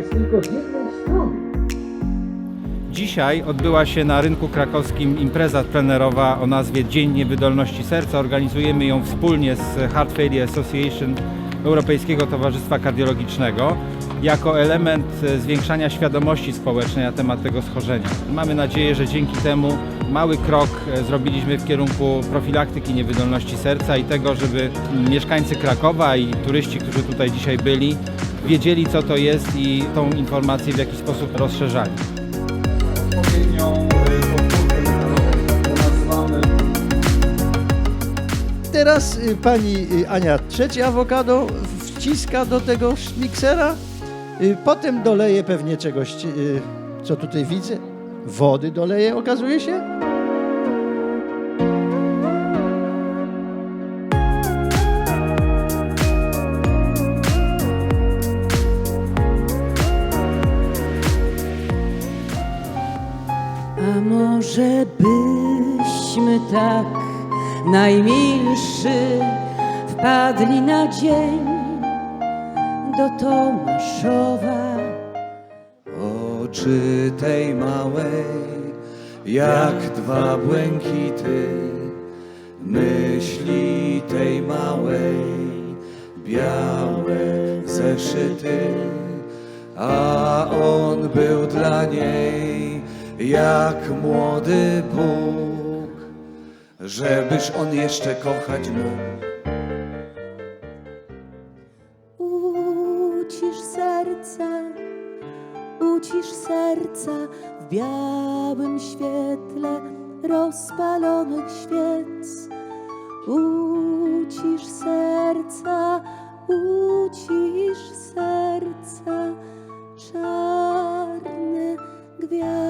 Jest tylko z jednej strony. Dzisiaj odbyła się na rynku krakowskim impreza plenerowa o nazwie Dzień Niewydolności Serca. Organizujemy ją wspólnie z Heart Failure Association Europejskiego Towarzystwa Kardiologicznego jako element zwiększania świadomości społecznej na temat tego schorzenia. Mamy nadzieję, że dzięki temu mały krok e, zrobiliśmy w kierunku profilaktyki niewydolności serca i tego, żeby mieszkańcy Krakowa i turyści, którzy tutaj dzisiaj byli, wiedzieli co to jest i tą informację w jakiś sposób rozszerzali. Teraz y, pani y, Ania trzecie awokado wciska do tego miksera, y, potem doleje pewnie czegoś, y, co tutaj widzę. Wody doleje, okazuje się. A może byśmy tak najmilszy wpadli na dzień do Tomaszowa. Oczy tej małej, jak dwa błękity, myśli tej małej, białe zeszyty, a on był dla niej jak młody Bóg, żebyś On jeszcze kochać mógł. Ucisz serca, ucisz serca w białym świetle rozpalonych świec. Ucisz serca, ucisz serca, czarne gwiazdy.